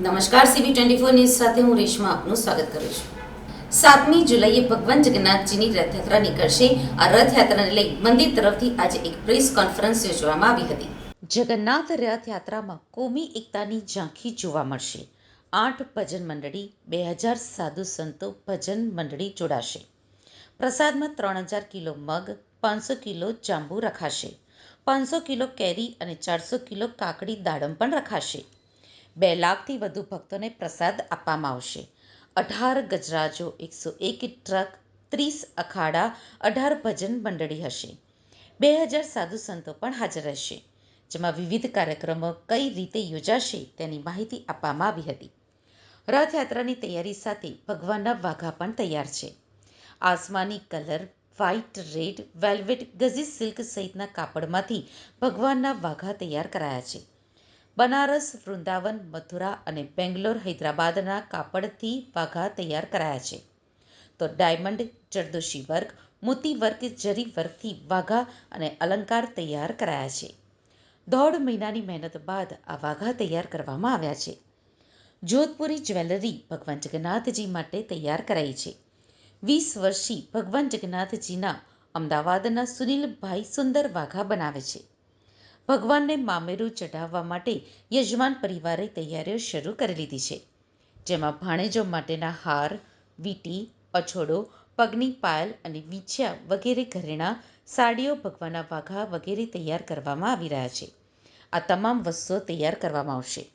નમસ્કાર CB twenty four news સાથે હું રેશમા આપનું સ્વાગત કરું છું. સાતમી જુલાઈએ ભગવાન જગન્નાથજીની રથયાત્રા નીકળશે. આ રથયાત્રાને લઈ મંદિર તરફથી આજે એક પ્રેસ કોન્ફરન્સ યોજવામાં આવી હતી. જગન્નાથ રથયાત્રામાં કોમી એકતાની ઝાંખી જોવા મળશે. આઠ ભજન મંડળી, બે હજાર સાધુ સંતો ભજન મંડળી જોડાશે. પ્રસાદમાં ત્રણ હજાર કિલો મગ, પાંચસો કિલો જાંબુ રખાશે. પાંચસો કિલો કેરી અને ચારસો કિલો કાકડી દાડમ પણ રખાશે. બે લાખથી વધુ ભક્તોને પ્રસાદ આપવામાં આવશે. અઢાર ગજરાજો, એકસો એક ટ્રક, ત્રીસ અખાડા, અઢાર ભજન મંડળી હશે. બે હજાર સાધુ સંતો પણ હાજર રહેશે, જેમાં વિવિધ કાર્યક્રમો કઈ રીતે યોજાશે તેની માહિતી આપવામાં આવી હતી. રથયાત્રાની તૈયારી સાથે ભગવાનના વાઘા પણ તૈયાર છે. આસમાની કલર, વ્હાઇટ, રેડ, વેલ્વેટ, ગઝી સિલ્ક સહિતના કાપડમાંથી ભગવાનના વાઘા તૈયાર કરાયા છે. બનારસ, વૃંદાવન, મથુરા અને બેંગ્લોર હૈદરાબાદના કાપડથી વાઘા તૈયાર કરાયા છે. તો ડાયમંડ જરદોશી વર્ક મોતી વર્ક જરી વર્કથી વાઘા અને અલંકાર તૈયાર કરાયા છે. દોઢ મહિનાની મહેનત બાદ આ વાઘા તૈયાર કરવામાં આવ્યા છે. જોધપુરી જ્વેલરી ભગવાન જગન્નાથજી માટે તૈયાર કરાઈ છે. વીસ વર્ષી ભગવાન જગન્નાથજીના અમદાવાદના સુનિલભાઈ સુંદર વાઘા બનાવે છે. ભગવાનને મામેરું ચઢાવવા માટે યજમાન પરિવારે તૈયારીઓ શરૂ કરી લીધી છે, જેમાં ભાણેજો માટેના હાર, વીંટી અછોડો પગની પાયલ અને વીંછિયા વગેરે ઘરેણાં સાડીઓ ભગવાનના વાઘા વગેરે તૈયાર કરવામાં આવી રહ્યા છે. આ તમામ વસ્તુઓ તૈયાર કરવામાં આવશે.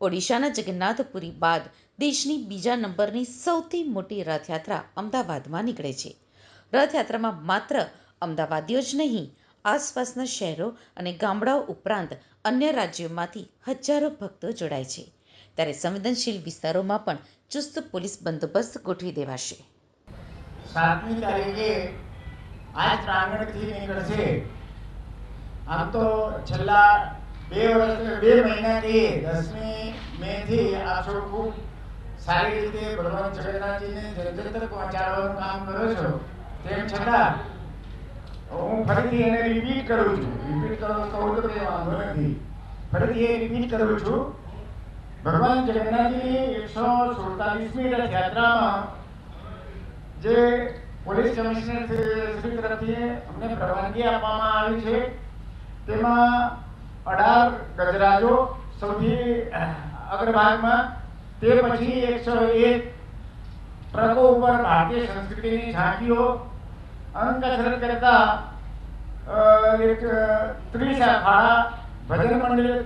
ઓડિશાના જગન્નાથપુરી બાદ દેશની બીજા નંબરની સૌથી મોટી રથયાત્રા અમદાવાદમાં નીકળે છે. રથયાત્રામાં માત્ર અમદાવાદીઓ જ નહીં આસપાસના શહેરો અને ગામડાઓ ઉપરાંત અન્ય રાજ્યોમાંથી હજારો ભક્તો જોડાય છે. ત્યારે સંવેદનશીલ વિસ્તારોમાં પણ ચુસ્ત પોલીસ બંદોબસ્ત ગોઠવી દેવાશે. સાતમી તારીખે આજ પ્રાંગણથી નીકળશે. આમ તો છેલ્લા બે વર્ષ બે મહિનાથી, દસમી મે થી આપ સૌ ખૂબ સારી રીતે ભગવાન જગન્નાથજીને જન જન તક પહોંચાડવાનું કામ કરો છો. તેમ છતાં હું ફરીથી એને રિપીટ કરું છું. રિપીટ કરવાનું કહું તો કંઈ વાંધો નથી ફરીથી એ રિપીટ કરું છું. ભગવાન જગન્નાથજીની એકસો સુડતાલીસમી રથયાત્રામાં જે પોલીસ કમિશનર શ્રી તરફથી અમને પરવાનગી આપવામાં આવી છે. તેમાં અઢાર ગજરાજો સૌથી અગ્રભાગમાં તે પછી એકસો એક ટ્રકો ઉપર ભારતીય સંસ્કૃતિની ઝાંખીઓ અંકસરત કરતા એક ત્રીસ અખાડા ભજન મંડળી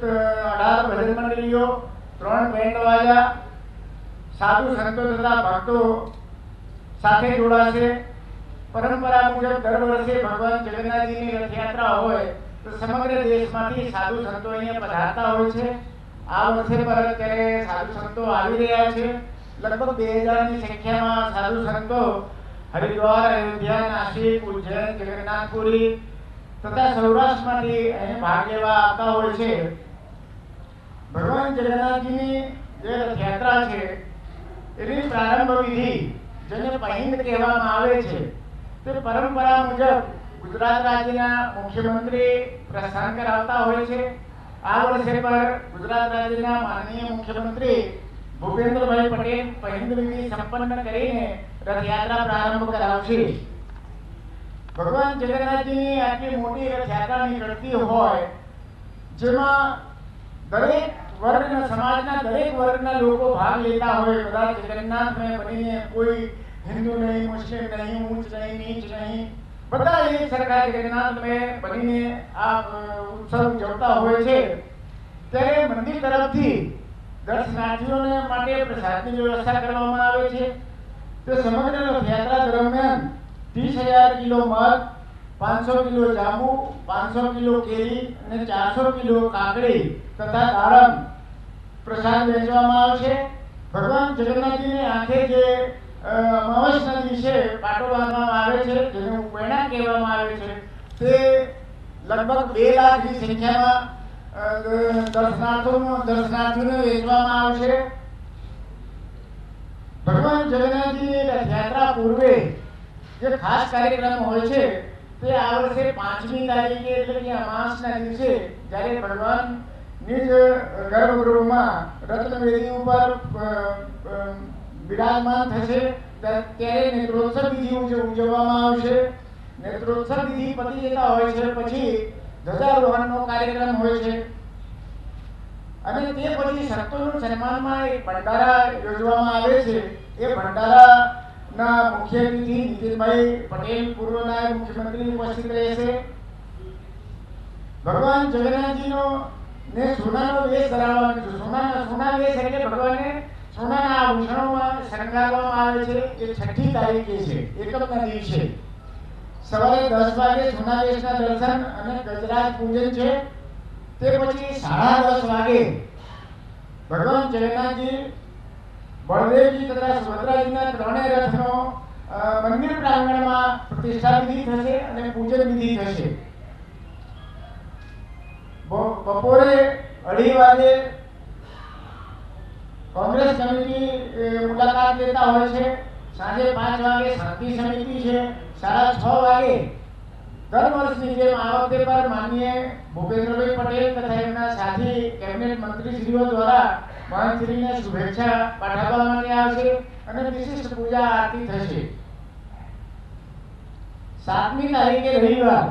અઢાર ભજન મંડળીઓ, ત્રણ બેન્ડ વાજા સાધુ સંતો તથા ભક્તો સાથે જોડાશે. પરંપરા મુજબ દર વર્ષે ભગવાન જગન્નાથજીની રથયાત્રા હોય તો સમગ્ર દેશમાંથી સાધુ સંતો અહીંયા પધારતા હોય છે. આ વર્ષે પર અત્યારે સાધુ સંતો આવી રહ્યા છે. લગભગ બે હજારની સંખ્યામાં સાધુ સંતો હરિદ્વાર અયોધ્યા નાસિક, ઉજ્જૈન જગન્નાથપુરી તથા સૌરાષ્ટ્રમાંથી અહીં ભાગ લેવા આવતા હોય છે. ભગવાન જગન્નાથજીની જે રથયાત્રા છે, એની પ્રારંભ વિધિ જેને પહિંદ કહેવામાં આવે છે, તે પરંપરા મુજબ ગુજરાત રાજ્યના મુખ્યમંત્રી પ્રસ્થાન કરાવતા હોય છે. આ વર્ષે પર ગુજરાત રાજ્યના માનનીય મુખ્યમંત્રી ભૂપેન્દ્રભાઈ પટેલ પહિંદ વિધિ સંપન્ન કરીને રથયાત્રા પ્રારંભ કરાવશે. ભગવાન જગન્નાથજીની આટલી મોટી રથયાત્રા નીકળતી હોય, જેમાં દરેક વર્ગના, સમાજના દરેક વર્ગના લોકો ભાગ લેતા હોય બધા જગન્નાથમય બનીને કોઈ હિન્દુ નહીં, મુસ્લિમ નહીં, ઊંચ નહીં, નીચ નહીં, બધા એક સરખા જગન્નાથમય બનીને આ ઉત્સવ ઉજવતા હોય છે. ત્યારે મંદિર તરફથી દર્શનાર્થીઓને માટે પ્રસાદની વ્યવસ્થા કરવામાં આવે છે. તે સમગ્ર રથયાત્રા દરમિયાન ત્રીસ હજાર કિલો મગ પાંચસો કિલો જાંબુ, પાંચસો કિલો કેરી અને ચારસો કિલો કાકડી તથા દાડમ પ્રસાદ વેચવામાં આવશે ભગવાન જગન્નાથજીને આંખે જે અમાવસના દિવસે પાટોવામાં આવે છે, જેને ઉપેણા કહેવામાં આવે છે, તે લગભગ બે લાખની સંખ્યામાં દર્શનાર્થીઓને વેચવામાં આવશે ભગવાન જગન્નાથજી રથયાત્રા પૂર્વે જે ખાસ કાર્યક્રમ હોય છે, તે આ વર્ષે પાંચમી તારીખે એટલે કે અમાસના દિવસે જ્યારે ભગવાન નિજ ગર્ભગૃહમાં રત્નવેદી ઉપર બિરાજમાન થશે, ત્યારે નેત્રોત્સવ વિધિ ઉજ- ઉજવવામાં આવશે. નેત્રોત્સવ વિધિ પતી જતા હોય છે, પછી ધ્વજારોહણનો કાર્યક્રમ હોય છે. અને તે પછી સંતોનું સન્માનમાં એક ભંડારા યોજવામાં આવે છે. એ ભંડારાના મુખ્ય અતિથિ નીતિનભાઈ પટેલ, પૂર્વ નાયબ મુખ્યમંત્રી ઉપસ્થિત રહેશે ભગવાન જગન્નાથજીનો ને સોનાનો વેશ ધરાવવાનો છે. સોનાના સોના વેશ એટલે ભગવાનને સોનાના આભૂષણોમાં શણગારવામાં આવે છે. એ છઠ્ઠી તારીખે છે. એકમના દિવસે. સવારે દસ વાગે સોના વેશના દર્શન અને ગજરાજ પૂજન છે. તે પછી સાડા દસ વાગે ભગવાન જગન્નાથજી બળદેવજી તથા સુભદ્રાજીના ત્રણેય રથનો મંદિર પ્રાંગણમાં પ્રતિષ્ઠા વિધિ થશે અને પૂજન વિધિ થશે. બપોરે અઢી વાગે કોંગ્રેસ કમિટી મુલાકાત લેતા હોય છે. સાંજે પાંચ વાગે શાંતિ સમિતિ છે. સાડા છ વાગે દર વર્ષની જેમ આ વખતે પર માનીય ભૂપેન્દ્રભાઈ પટેલ તથા એમના સાથી કેબિનેટ મંત્રીશ્રીઓ દ્વારા મહાનશ્રીને શુભેચ્છા પાઠવવામાં આવશે અને વિશિષ્ટ પૂજા આરતી થશે. સાતમી તારીખે રવિવાર.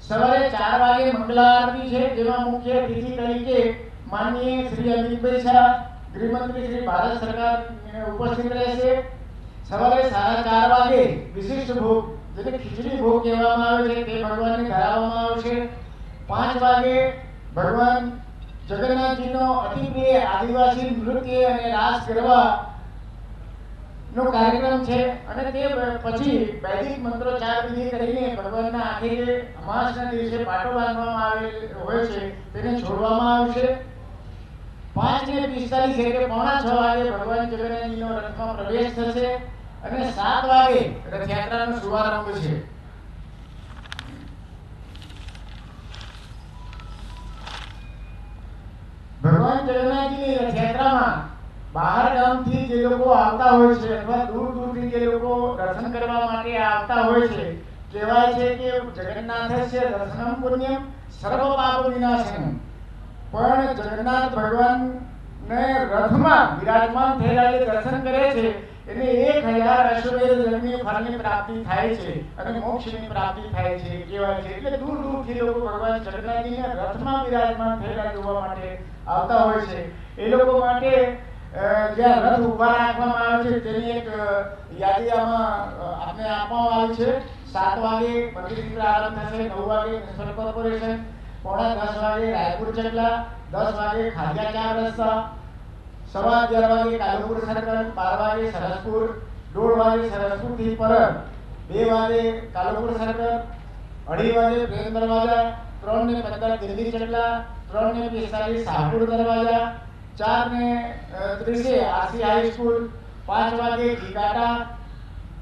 સવારે ચાર વાગે મંગલા આરતી છે, જેમાં મુખ્ય અતિથિ તરીકે માનનીય શ્રી અમિતભાઈ શાહ, ગૃહમંત્રી શ્રી ભારત સરકાર ઉપસ્થિત રહેશે. સવારે સાડા ચાર વાગે વિશિષ્ટ ભોગ, જેને ખીચડી ભોગ કહેવામાં આવે છે, તે ભગવાનને ધરાવવામાં આવશે. પાંચ વાગે ભગવાન જગન્નાથજીનો અતિ આદિવાસી છે પાંચ ને પોણા છ વાગે ભગવાન જગન્નાથજીનો રથમાં પ્રવેશ થશે અને સાત વાગે રથયાત્રાનો શુભારંભ છે. ભગવાન દૂર દૂરથી જે લોકો દર્શન કરવા માટે આવતા હોય છે, કહેવાય છે કે જગન્નાથસ્ય દર્શનમ પુણ્યમ સર્વ પાપ પણ જગન્નાથ ભગવાનને રથમાં વિરાજમાન થયેલા દર્શન કરે છે એને એક હજાર અશ્વમેધ જન્મની ફળની પ્રાપ્તિ થાય છે અને મોક્ષની પ્રાપ્તિ થાય છે, કહેવાય છે. એટલે દૂર દૂરથી લોકો ભગવાન જગન્નાથજીને રથમાં બિરાજમાન થયેલા જોવા માટે આવતા હોય છે. એ લોકો માટે જ્યાં રથ ઊભા રાખવામાં આવે છે, તેની એક યાદી આમાં આપને આપવામાં આવી છે. સાત વાગે મંદિર પ્રારંભ થશે, નવ વાગે મ્યુનિસિપલ કોર્પોરેશન, પોણા દસ વાગે રાયપુર ચકલા, દસ વાગે ખાડિયા ચાર રસ્તા સવા અગિયાર વાગે કાલુપુર સર્કલ બાર વાગે સરસપુર દોઢ વાગે સરસપુરથી પરત બે વાગે કાલુપુર સર્કલ અઢી વાગે પ્રેમ દરવાજા ત્રણ ને પંદર દિલ્હી ચકલા ત્રણ ને પિસ્તાલીસ શાહપુર દરવાજા ચાર ને અ, ત્રીસે આરસી હાઈસ્કૂલ પાંચ વાગે ઘીકાટા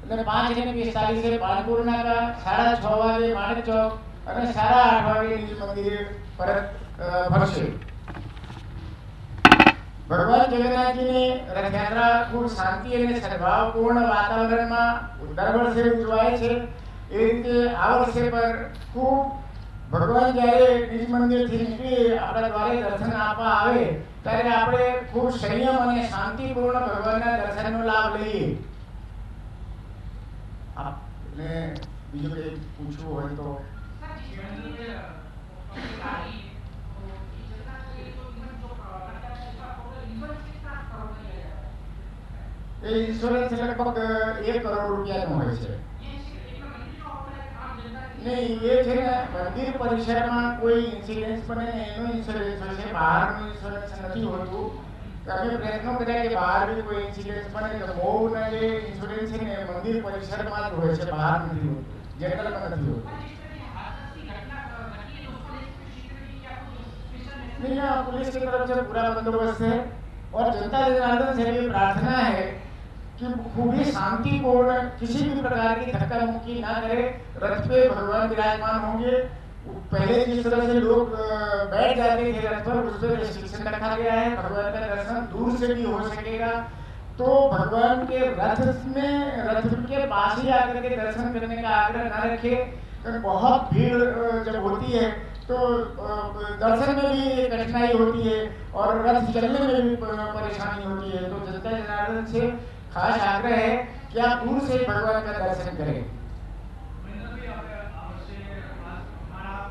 અને પાંચ ને પિસ્તાલીસે પાનપુર નાકા સાડા છ વાગે માણેક ચોક અને સાડા આઠ વાગે નિજ મંદિરે પરત અ, ફરશે ભગવાન જગન્નાથજીની રથયાત્રા ખૂબ શાંતિ અને સદભાવપૂર્ણ વાતાવરણમાં દર વર્ષે ઉજવાય છે. એ રીતે આ વર્ષે પર ખૂબ ભગવાન જ્યારે નિજ મંદિરથી નીકળી આપણા દ્વારે દર્શન આપવા આવે, ત્યારે આપણે ખૂબ સંયમ અને શાંતિપૂર્ણ ભગવાનના દર્શનનો લાભ લઈએ. આપને બીજું કંઈ પૂછવું હોય તો. એ ઇન્સ્યોરન્સ લગભગ એક કરોડ રૂપિયાનો હોય છે નહીં એ છે ને મંદિર પરિસરમાં કોઈ ઇન્સિડન્સ બને ને એનો ઇન્સ્યોરન્સ હોય છે બહારનું ઇન્સ્યોરન્સ નથી હોતું તો અમે પ્રયત્નો કર્યા કે બહાર બી કોઈ ઇન્સિડન્સ બને તો મોઉના જે ઇન્સ્યોરન્સ છે ને મંદિર પરિસરમાં જ હોય છે બહાર નથી હોતું જનરલમાં નથી હોતું नहीं यहाँ पुलिस की तरफ से पूरा बंदोबस्त है और जनता जनार्दन से भी प्रार्थना है कि खूब शांतिपूर्ण किसी भी प्रकार की धक्का मुक्की ना करे, रथ पे भगवान विराजमान होंगे। पहले जिस तरह से लोग बैठ जाते थे रथ पर, उस पर रिस्ट्रिक्शन रखा गया है। भगवान का दर्शन दूर से भी हो सकेगा। तो भगवान के रथ में, रथ के पास ही आकर के दर्शन करने का आग्रह ना रखे। बहुत भीड़ जब होती है तो दर्शन में भी कठिनाई होती है और रथ चलने में भी परेशानी होती है। तो जनता जनार्दन से खास आग्रह है कि आप दूर से भगवान का दर्शन करें મહેન્દ્રભાઈ, આપણે આ વર્ષે આ અમારા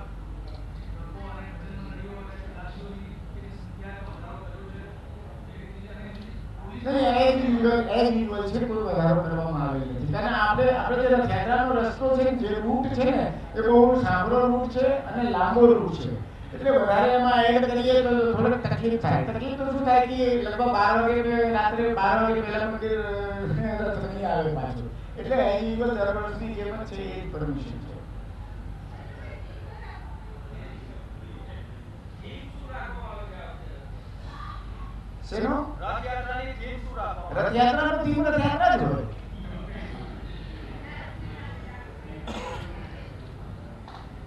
લોકો અને ભજન મંડળીઓ અને કલાસીઓની કેટલી સંખ્યામાં વધારો કર્યો છે એ રીતે અને પોલીસ નહીં એજ વિગત એજ વિગત છે કોઈ વધારો કરવામાં આવેલ નથી કારણ આપણે આપણે જે રથયાત્રાનો રસ્તો છે ને, જે રૂટ છે ને એ બહુ સાંકડો રૂટ છે અને લાંબો રૂટ છે એટલે વધારે એમાં એડ કરીએ તો થોડીક તકલીફ થાય. તકલીફ તો શું થાય કે લગભગ બાર વાગે રાત્રે બાર વાગે પહેલા મંદિર નહીં આવે પાછું. એટલે એની વિગત દર વર્ષની છે એ પરમિશન છે. રથયાત્રાનો થીમ રથયાત્રા જ હોય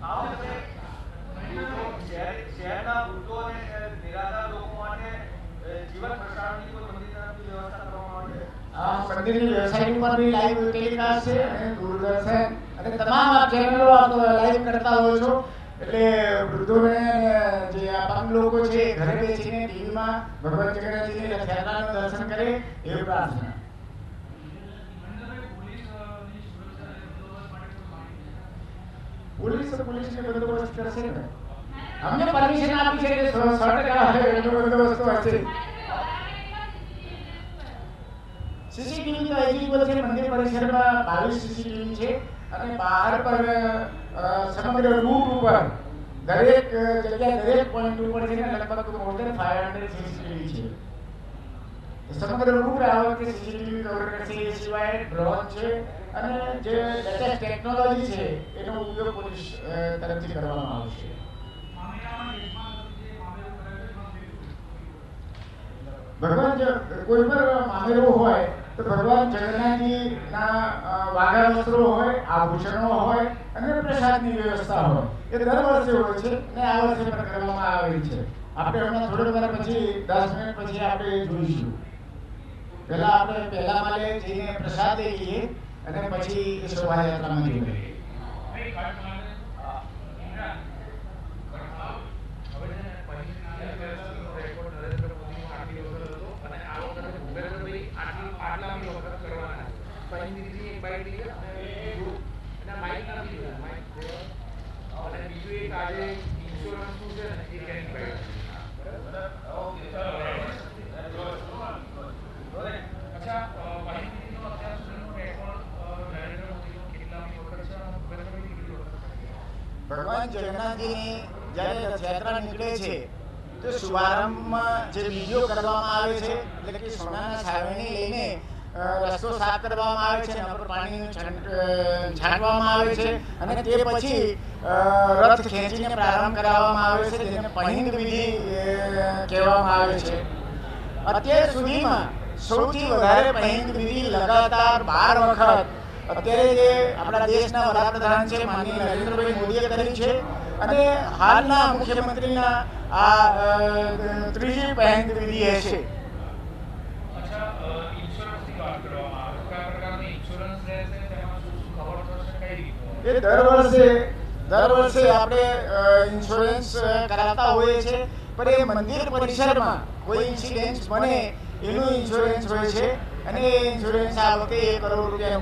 આ વખતે વૃદ્ધો, શહેર- શહેરના વૃદ્ધો અને અ, નિરાધાર લોકો માટે અ, જીવન પ્રસારણની કોઈ મંદિર તરફથી વ્યવસ્થા કરવામાં આવે છે આ મંદિરની વેબસાઇટ ઉપર બી લાઈવ ટેલિકાસ્ટ છે અને દૂરદર્શન. અને તમામ આપ ચેનલો લાઈવ કરતા હો છો. એટલે વૃદ્ધોને જે અપંગ લોકો છે ઘરે બેસીને ટીવીમાં ભગવાન જગન્નાથજીની રથયાત્રાનું દર્શન કરે, એવી પ્રાર્થના. પોલીસ પોલીસને બંદોબસ્ત કરશે ને? અમને પરમિશન આપી છે કે સો ટકા બંદોબસ્ત હશે સીસીટીવી તો એલિજિબલ છે મંદિર પરિસરમાં બાવીસ સીસીટીવી છે અને બહાર પર સમગ્ર રૂટ ઉપર દરેક જગ્યા દરેક પોઈન્ટ ઉપર છે ને લગભગ more than five hundred CCTV છે સમગ્ર રૂટ આ વખતે સીસીટીવી કવર કરશે એ સિવાય ડ્રોન છે અને જે લેટેસ્ટ ટેકનોલોજી છે એનો ઉપયોગ પોલીસ તરફથી કરવામાં આવશે? ભગવાન કોઈ પણ મામેરો હોય તો ભગવાન જગન્નાથજીના વાઘા વસ્ત્રો હોય, આભૂષણો હોય, અને પ્રસાદની વ્યવસ્થા હોય. એ દર વર્ષે હોય છે અને આ વર્ષે પણ કરવામાં આવેલી છે. આપણે હમણાં થોડી વાર પછી, દસ મિનિટ પછી આપણે જોઈશું. પહેલા આપણે પહેલા માલે જઈને પ્રસાદ લઈએ અને પછી શોભાયાત્રામાં જઈએ ભાઈ, ઘાટ મારે, હા. ઇમરાન, હવે છે ને પહેલી વર્ષનો રેકોર્ડ નરેન્દ્ર મોદીનો આટલી વખત હતો અને આ વખતે ભૂપેન્દ્રભાઈ આટલી આટલામી વખત કરવાના એક બાઈટ લઈએ અને માઇક નથી જોયું માઇક અને બીજું એક આજે ઇન્સ્યોરન્સનું છે ને એ એની બાઈટ અચ્છા, માહિતીનો અત્યાર સુધીનો રેકોર્ડ નરેન્દ્ર મોદીનો કેટલામી વખત છે અને ભૂપેન્દ્રભાઈ કેટલી વખત છે? ભગવાન જગન્નાથજીની જ્યારે રથયાત્રા નીકળે છે તો શુભારંભમાં જે બીજો કરવામાં આવે છે એટલે કે સોનાના છાવણી લઈને રસ્તો સાફ કરવામાં આવે છે એના પર પાણીનું છાંટવામાં આવે છે. અને તે પછી રથ ખેંચીને પ્રારંભ કરાવવામાં આવે છે, જેને પહિંદ વિધિ કહેવામાં આવે છે. અત્યાર સુધીમાં સૌથી વધારે પહિંદ વિધિ લગાતાર બાર વખત અત્યારે જે આપણા દેશના વડાપ્રધાન છે, માનનીય નરેન્દ્રભાઈ મોદીએ કરી છે. અને હાલના મુખ્યમંત્રીના આ ત્રીજી પહિંદ વિધિ એ છે અચ્છા અ, ઇન્સ્યોરન્સની વાત કરવામાં આવે તો કયા પ્રકારની ઇન્સ્યોરન્સ રહેશે તેમાં શું શું કવર થશે કઈ રીતે એ દર વર્ષે દર વર્ષે આપણે ઇન્સ્યોરન્સ કરાવતા હોઈએ છીએ. પણ એ મંદિર પરિસરમાં કોઈ ઇન્સિડન્સ બને, એનું ઇન્સ્યોરન્સ હોય છે. અને એ ઇન્સ્યોરન્સ આ વખતે એક કરોડ રૂપિયાનો